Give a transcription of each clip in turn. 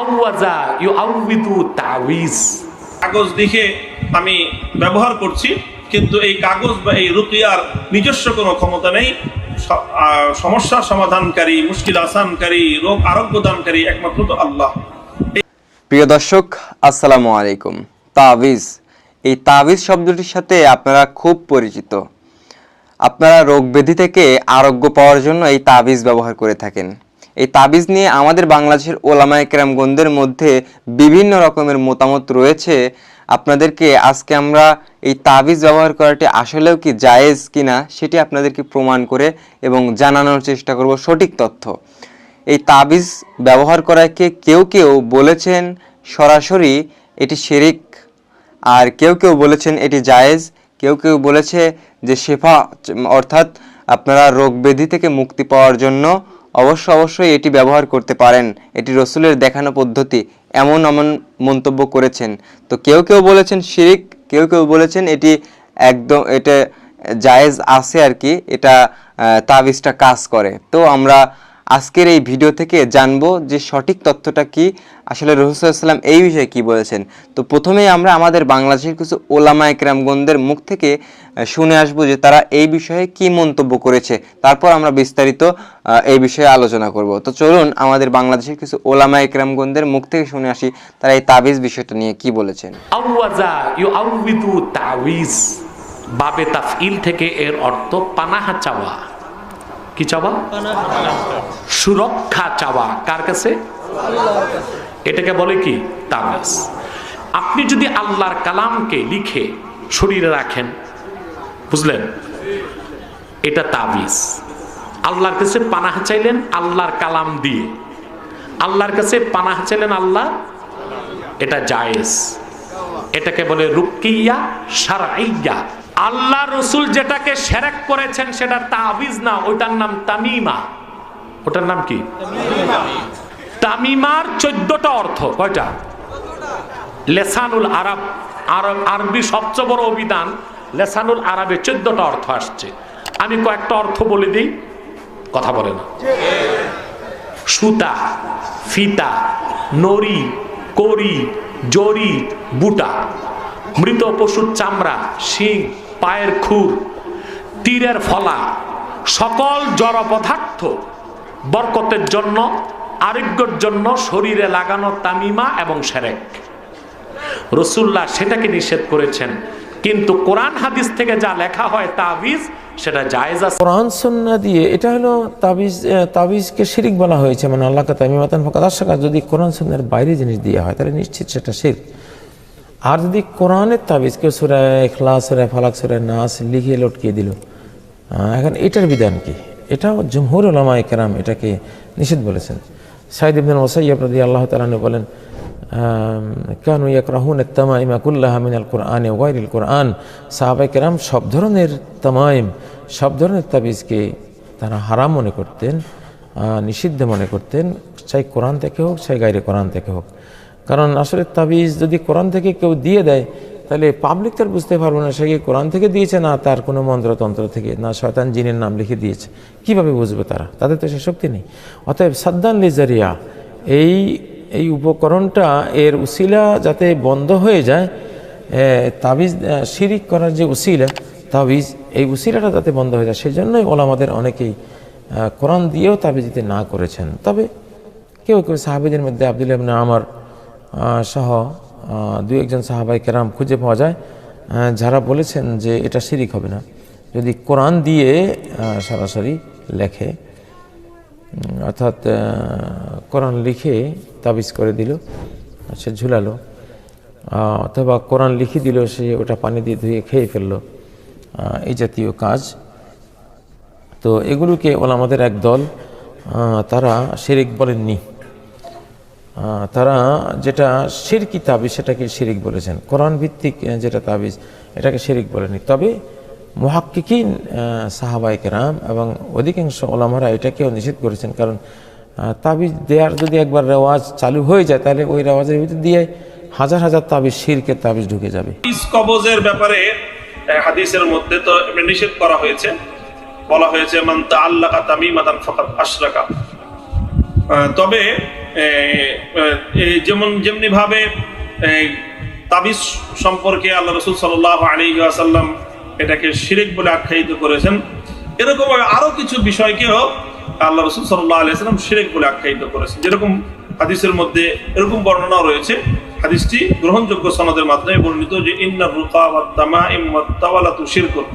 আউয়াজা you তাউইজ কাগজ লিখে আমি ব্যবহার করছি কিন্তু এই কাগজ বা এই রুকিয়ার নিজস্ব কোনো ক্ষমতা নেই। আহ, সমস্যা সমাধানকারী মুশকিল আসানকারী রোগ আরোগ্য দানকারী একমাত্র তো আল্লাহ। প্রিয় দর্শক আসসালামু আলাইকুম। তাবিজ এই তাবিজ শব্দটির সাথে আপনারা খুব পরিচিত। আপনারা রোগ ব্যাধি থেকে আরোগ্য পাওয়ার জন্য এই তাবিজ ব্যবহার করে থাকেন। এই তাবিজ নিয়ে আমাদের বাংলাদেশের ওলামা একরামগণদের মধ্যে বিভিন্ন রকমের মতামত রয়েছে। আপনাদেরকে আজকে আমরা এই তাবিজ ব্যবহার করাটি আসলেও কি জায়েজ কিনা সেটি আপনাদেরকে প্রমাণ করে এবং জানানোর চেষ্টা করব সঠিক তথ্য। এই তাবিজ ব্যবহার করাকে কেউ কেউ বলেছেন সরাসরি এটি শিরিক, আর কেউ কেউ বলেছেন এটি জায়েজ। কেউ কেউ বলেছে যে শেফা, অর্থাৎ আপনারা রোগ ব্যাধি থেকে মুক্তি পাওয়ার জন্য অবশ্য অবশ্যই এটি ব্যবহার করতে পারেন। এটি রসুলের দেখানো পদ্ধতি, এমন এমন মন্তব্য করেছেন। তো কেউ কেউ বলেছেন শিরিক, কেউ কেউ বলেছেন এটি একদম, এটা জায়েজ আছে আর কি, এটা তাবিজটা কাজ করে। তো আমরা আজকের এই ভিডিও থেকে জানব যে সঠিক তথ্যটা কি, আসলে রহুসাল্লাম এই বিষয়ে কি বলেছেন। তো প্রথমেই আমরা আমাদের বাংলাদেশের কিছু ওলামা একরামগণদের মুখ থেকে শুনে আসব যে তারা এই বিষয়ে কি মন্তব্য করেছে। তারপর আমরা বিস্তারিত এই বিষয়ে আলোচনা করব। তো চলুন আমাদের বাংলাদেশের কিছু ওলামা একরামগণদের মুখ থেকে শুনে আসি, তারা এই তাবিজ বিষয়টা নিয়ে কি বলেছেন। বাবে থেকে এর অর্থ পানাহা চাওয়া। কি চাওয়া সুরক্ষা চাওয়া কার কাছে? এটাকে বলে কি? তাবিজ আপনি যদি আল্লাহর কালামকে লিখে শরীরে রাখেন, বুঝলেন? এটা তাবিজ। আল্লাহর কাছে পানাহা চাইলেন, আল্লাহর কালাম দিয়ে। আল্লাহর কাছে পানাহা চাইলেন আল্লাহ, এটা জায়েজ। এটাকে বলে রুকিয়া সারাইয়া আল্লাহ রসুল যেটাকে সেরেক করেছেন সেটা তাবিজ না ওটার নাম তামিমা। ওটার নাম কি? তামিমার চোদ্দটা অর্থ, কয়টা? লেসানুল আরব আরব, আরবি সবচেয়ে বড় অভিধান, লেসানুল আরবে চোদ্দটা অর্থ আসছে। আমি কয়েকটা অর্থ বলে দিই, কথা বলে না। সুতা, ফিতা, নড়ি করি জরি বুটা, মৃত পশুর চামড়া, শিং পায়ের খুর, তীরের ফলা, সকল জড় পদার্থ বরকতের জন্য, আরোগ্যর জন্য শরীরে লাগানো তামিমা এবং সেরেক। রসুল্লাহ সেটাকে নিষেধ করেছেন, কিন্তু কোরআন হাদিস থেকে যা লেখা হয় তাবিজ, সেটা জায়েজ আছে। কোরআন, সন্না দিয়ে, এটা হলো তাবিজ তাবিজকে শিরিক বলা হয়েছে মানে আল্লাহকে তামিমাতান আশাকা যদি কোরআন সন্ন্যার বাইরে জিনিস দেওয়া হয়, তাহলে নিশ্চিত সেটা শির আর যদি কোরআনের তাবিজ, কেউ সুরায় এখলাস সুরায় ফালাক সুরায় নাস লিখে লটকিয়ে দিল এখন এটার বিধান কি? এটাও জমহুর ওলামা কেরাম এটাকে নিষেধ বলেছেন। সাইদ ইবনুল ওসাইয়াব রাদি আল্লাহ তালানু বলেন কানু ইয়াকরাহুন তামাইমা কুল্লাহ মিনাল কোরআন এ ওয়াইল কোরআন। সাহাবাই কেরাম সব ধরনের তামাইম, সব ধরনের তাবিজকে তারা হারাম মনে করতেন নিষিদ্ধ মনে করতেন, চাই কোরআন থেকে হোক, চাই গাইরে কোরআন থেকে হোক। কারণ আসলে তাবিজ যদি কোরআন থেকে কেউ দিয়ে দেয়, তাহলে পাবলিক তার বুঝতে পারবে না সে কি কোরআন থেকে দিয়েছে না তার কোনো মন্ত্রতন্ত্র থেকে, না শয়তান জিনের নাম লিখে দিয়েছে। কীভাবে বুঝবে তারা? তাদের তো সে শক্তি নেই। অতএব সাদ্দান লিজারিয়া এই এই উপকরণটা এর উসিলা যাতে বন্ধ হয়ে যায় তাবিজ শিরিক করার যে উসিলা, তাবিজ, এই উসিলাটা যাতে বন্ধ হয়ে যায় সেই জন্যই ওলামাদের অনেকেই কোরআন দিয়েও তাবিজ দিতে না করেছেন। তবে কেউ কেউ সাহাবিদের মধ্যে আব্দুল ইবনে আমার সহ দু একজন সাহাবাই কেরাম খুঁজে পাওয়া যায়। যারা বলেছেন যে এটা শিরিক হবে না। যদি কোরআন দিয়ে সরাসরি লেখে অর্থাৎ কোরআন লিখে তাবিজ করে দিল, সে ঝুলালো অথবা কোরআন লিখে দিল, সে ওটা পানি দিয়ে ধুয়ে খেয়ে ফেলল এই জাতীয় কাজ। তো এগুলোকে ওলামাদের এক দল তারা শিরিক বলেননি। তারা যেটা শিরকি তাবিজ সেটাকে শিরিক বলেছেন। কোরআন ভিত্তিক যেটা তাবিজ, এটাকে শিরিক বলেনি। তবে মহাক্কিকিন সাহাবাই কেরাম এবং অধিকাংশ ওলামারা এটাকেও নিষেধ করেছেন। কারণ তাবিজ দেওয়ার যদি একবার রেওয়াজ চালু হয়ে যায়, তাহলে ওই রেওয়াজের ভিতর দিয়ে হাজার হাজার তাবিজ শিরকের তাবিজ ঢুকে যাবে। কবজের ব্যাপারে হাদিসের মধ্যে তো নিষেধ করা হয়েছে। বলা হয়েছে আশরাকা। তবে যেমন, যেমনি ভাবে তাবিজ সম্পর্কে আল্লাহ রসুল সাল্লাহ আলী আসাল্লাম এটাকে শিরিক বলে আখ্যায়িত করেছেন। এরকম আরও কিছু বিষয়কেও আল্লাহ রসুল সাল্লাহ আলিয়াল্লাম শিরিক বলে আখ্যায়িত করেছেন। যেরকম হাদিসের মধ্যে এরকম বর্ণনা রয়েছে। হাদিসটি গ্রহণযোগ্য সনদের মাধ্যমে বর্ণিত যে, ইন্নার রুকা ওয়াত্তামা ইম্মাত্তাওয়ালাতু শিরকুন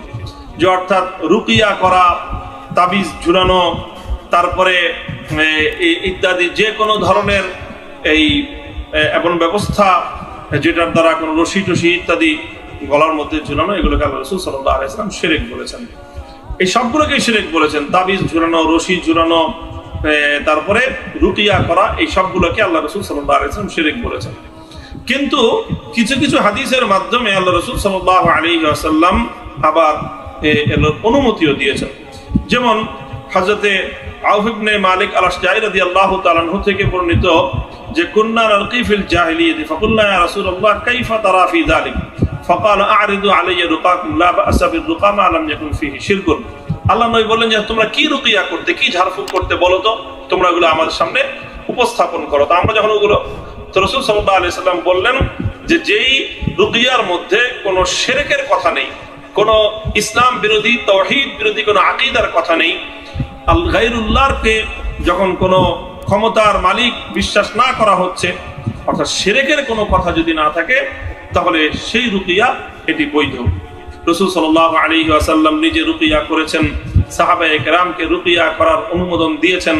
যে অর্থাৎ রুকিয়া করা, তাবিজ ঝুলানো, তারপরে ইত্যাদি যে কোনো ধরনের এই এমন ব্যবস্থা যেটার দ্বারা কোনো রশি টসি ইত্যাদি গলার মধ্যে ঝুলানো, এগুলোকে আল্লাহ রসুল সাল্লাহ আলাইসলাম সেরেক বলেছেন। এই সবগুলোকেই সেরেক বলেছেন। তাবিজ ঝুলানো, রশি ঝুলানো তারপরে রুকিয়া করা, এই সবগুলোকে আল্লাহ রসুল সাল্লাহ আলাইসলাম সেরেক বলেছেন। কিন্তু কিছু কিছু হাদিসের মাধ্যমে আল্লাহ রসুল সাল্লাহ আলী আসাল্লাম আবার অনুমতিও দিয়েছেন। যেমন হাজরতে আউফিবনে মালিক আলাস জাহিরাদি আল্লাহ তালানহু থেকে বর্ণিত যে, কুন্না আলকিফিল জাহিলিয়তি ফাকুল্লা রাসূলুল্লাহ, কাইফা তারা ফি যালিক? ফাকাল, আ'রিদু আলাইয়া রুকাকুম লা বা'সা বির রুকা মা লাম ইয়াকুন ফিহি শিরকুন। আল্লাহ নবী বললেন যে, তোমরা কি রুকিয়া করতে, কি ঝাড়ফুঁক করতে বলো তো? তোমরা ওগুলো আমাদের সামনে উপস্থাপন করো। তো আমরা যখন ওগুলো, তো রসুল সাল্লাহ আলি সাল্লাম বললেন যে, যেই রুকিয়ার মধ্যে কোনো সেরেকের কথা নেই কোনো ইসলাম বিরোধী তহিদ বিরোধী কোনো আকিদার কথা নেই। আল গাইরুল্লাহকে যখন কোনো ক্ষমতার মালিক বিশ্বাস না করা হচ্ছে, অর্থাৎ সেরেকের কোনো কথা যদি না থাকে, তাহলে সেই রুকিয়া এটি বৈধ। রসুল সাল্লাহ আলী আসাল্লাম নিজে রুকিয়া করেছেন সাহাবা একরামকে রুকিয়া করার অনুমোদন দিয়েছেন।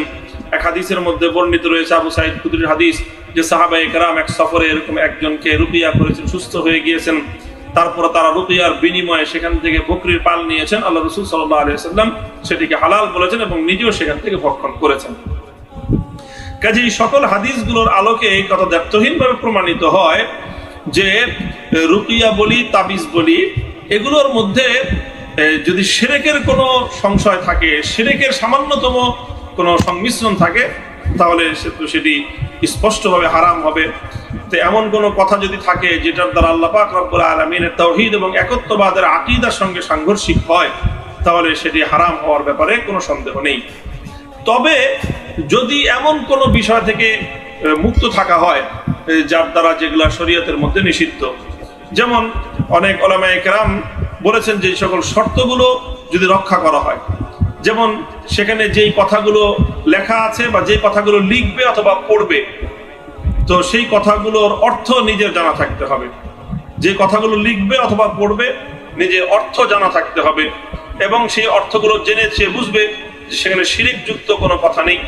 এক হাদিসের মধ্যে বর্ণিত রয়েছে আবু সাইদ কুদরির হাদিস যে সাহাবা একরাম এক সফরে এরকম একজনকে রুকিয়া করেছেন, সুস্থ হয়ে গিয়েছেন। তারপরে তারা রুকিয়ার বিনিময়ে সেখান থেকে বকরির পাল নিয়েছেন। আল্লাহ রসুল সাল্লাহ আলী সাল্লাম সেটিকে হালাল বলেছেন এবং নিজেও সেখান থেকে ভক্ষণ করেছেন। কাজে সকল হাদিসগুলোর আলোকে এই কথা দ্ব্যর্থহীনভাবে প্রমাণিত হয় যে রুকিয়া বলি, তাবিজ বলি, এগুলোর মধ্যে যদি সেরেকের কোনো সংশয় থাকে, সেরেকের সামান্যতম কোনো সংমিশ্রণ থাকে, তাহলে সেটি স্পষ্টভাবে হারাম হবে। তো এমন কোনো কথা যদি থাকে যেটার দ্বারা আল্লাহ পাক রব্বুল আলমিনের তৌহিদ এবং একত্ববাদের আকিদার সঙ্গে সাংঘর্ষিক হয়, তাহলে সেটি হারাম হওয়ার ব্যাপারে কোনো সন্দেহ নেই। তবে যদি এমন কোনো বিষয় থেকে মুক্ত থাকা হয় যার দ্বারা যেগুলা শরীয়তের মধ্যে নিষিদ্ধ। যেমন অনেক ওলামায়ে কেরাম বলেছেন যে সকল শর্তগুলো যদি রক্ষা করা হয়, যেমন সেখানে যেই কথাগুলো লেখা আছে বা যেই কথাগুলো লিখবে অথবা পড়বে তো সেই কথাগুলোর অর্থ নিজের জানা থাকতে হবে। যে কথাগুলো লিখবে অথবা পড়বে নিজে অর্থ জানা থাকতে হবে এবং সেই অর্থগুলো জেনে সে বুঝবে সেখানে শিরিক যুক্ত কোনো কথা নেই।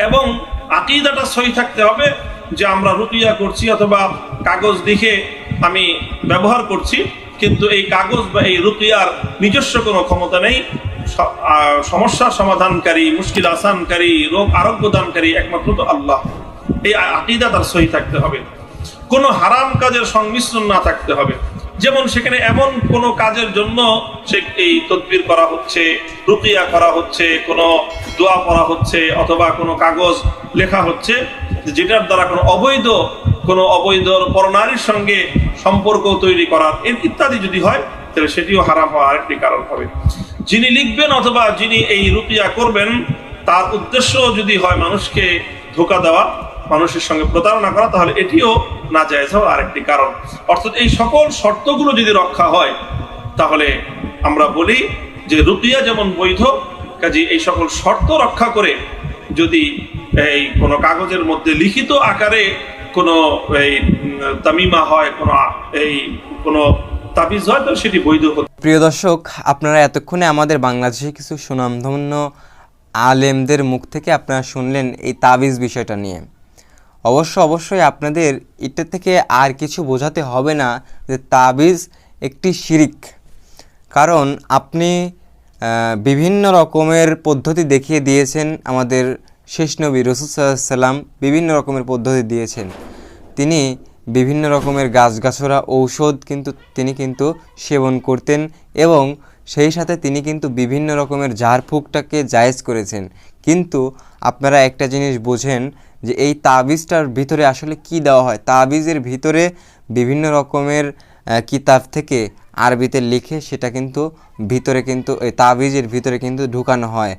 এবং আকিদাটা সহি থাকতে হবে যে আমরা রুকিয়া করছি অথবা কাগজ লিখে আমি ব্যবহার করছি কিন্তু এই কাগজ বা এই রুকিয়ার নিজস্ব কোনো ক্ষমতা নেই। স- আহ, সমস্যার সমাধানকারী মুশকিল আসানকারী রোগ আরোগ্য দানকারী একমাত্র তো আল্লাহ। এই আকিদা তার সহি থাকতে হবে। কোনো হারাম কাজের সংমিশ্রণ না থাকতে হবে। যেমন সেখানে এমন কোনো কাজের জন্য সে এই তদবির করা হচ্ছে, রুকিয়া করা হচ্ছে, কোনো দোয়া পড়া হচ্ছে অথবা কোনো কাগজ লেখা হচ্ছে, যেটার দ্বারা কোনো অবৈধ কোনো অবৈধ পরনারীর সঙ্গে সম্পর্ক তৈরি করার ইত্যাদি যদি হয়, তাহলে সেটিও হারাম হওয়ার আরেকটি কারণ হবে। যিনি লিখবেন অথবা যিনি এই রুকিয়া করবেন, তার উদ্দেশ্য যদি হয় মানুষকে ধোকা দেওয়া মানুষের সঙ্গে প্রতারণা করা, তাহলে এটিও না যায় হওয়ার আরেকটি কারণ। অর্থাৎ এই সকল শর্তগুলো যদি রক্ষা হয়, তাহলে আমরা বলি যে রুকিয়া যেমন বৈধ কাজে এই সকল শর্ত রক্ষা করে যদি এই কোনো কাগজের মধ্যে লিখিত আকারে কোনো এই তামিমা হয়, কোনো এই, কোনো তাবিজ হয় তো সেটি বৈধ হতে প্রিয় দর্শক, আপনারা এতক্ষণে আমাদের বাংলাদেশে কিছু সুনামধন্য আলেমদের মুখ থেকে আপনারা শুনলেন এই তাবিজ বিষয়টা নিয়ে। অবশ্য অবশ্যই আপনাদের এটা থেকে আর কিছু বোঝাতে হবে না যে তাবিজ একটি শিরিক। কারণ আপনি বিভিন্ন রকমের পদ্ধতি দেখিয়ে দিয়েছেন আমাদের শেষ নবী রসুল সাল্লাম বিভিন্ন রকমের পদ্ধতি দিয়েছেন। তিনি বিভিন্ন রকমের গাছগাছরা ঔষধ কিন্তু, তিনি কিন্তু সেবন করতেন এবং সেই সাথে তিনি কিন্তু বিভিন্ন রকমের ঝাড়ফুঁকটাকে জায়েজ করেছেন। কিন্তু আপনারা একটা জিনিস বোঝেন যে এই তাবিজটার ভিতরে আসলে কি দেওয়া হয়? তাবিজের ভিতরে বিভিন্ন রকমের কিতাব থেকে আরবিতে লিখে সেটা কিন্তু ভিতরে কিন্তু, এই তাবিজের ভিতরে কিন্তু ঢুকানো হয়।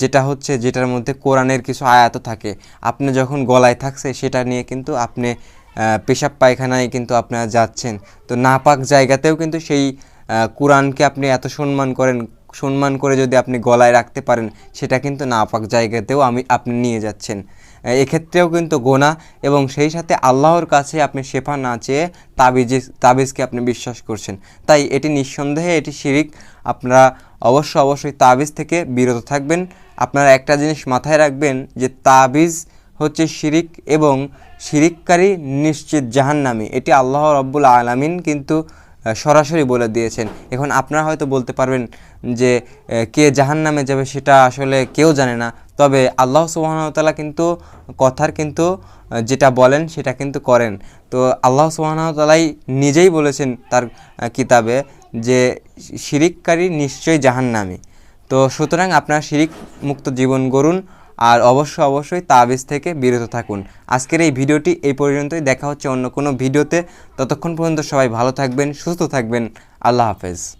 যেটা হচ্ছে যেটার মধ্যে কোরআনের কিছু আয়াত থাকে। আপনি যখন গলায় থাকছে সেটা নিয়ে কিন্তু আপনি পেশাব পায়খানায় কিন্তু আপনারা যাচ্ছেন। তো নাপাক জায়গাতেও কিন্তু সেই কোরআনকে আপনি এত সম্মান করেন, সম্মান করে যদি আপনি গলায় রাখতে পারেন, সেটা কিন্তু নাপাক জায়গাতেও আমি, আপনি নিয়ে যাচ্ছেন। এক্ষেত্রেও কিন্তু গোনা এবং সেই সাথে আল্লাহর কাছে আপনি শেফা না চেয়ে তাবিজে, তাবিজকে আপনি বিশ্বাস করছেন। তাই এটি নিঃসন্দেহে এটি শিরিক। আপনারা অবশ্য অবশ্যই তাবিজ থেকে বিরত থাকবেন। আপনারা একটা জিনিস মাথায় রাখবেন যে তাবিজ হচ্ছে শিরিক এবং শিরিককারী নিশ্চিত জাহান্নামী। এটি আল্লাহ রব্বুল আলামিন কিন্তু সরাসরি বলে দিয়েছেন। এখন আপনারা হয়তো বলতে পারবেন যে কে জাহান নামে যাবে সেটা আসলে কেউ জানে না। তবে আল্লাহ সুবাহতালা কিন্তু কথার কিন্তু যেটা বলেন সেটা কিন্তু করেন। তো আল্লাহ সুবাহতালাই নিজেই বলেছেন তার কিতাবে যে শিরিককারী নিশ্চয়ই জাহান্নামী। তো সুতরাং আপনারা শিরিক মুক্ত জীবন গড়ুন। আর অবশ্য অবশ্যই তাবিজ থেকে বিরত থাকুন। আজকের এই ভিডিওটি এই পর্যন্তই। দেখা হচ্ছে অন্য কোনো ভিডিওতে। ততক্ষণ পর্যন্ত সবাই ভালো থাকবেন, সুস্থ থাকবেন। আল্লাহ হাফেজ।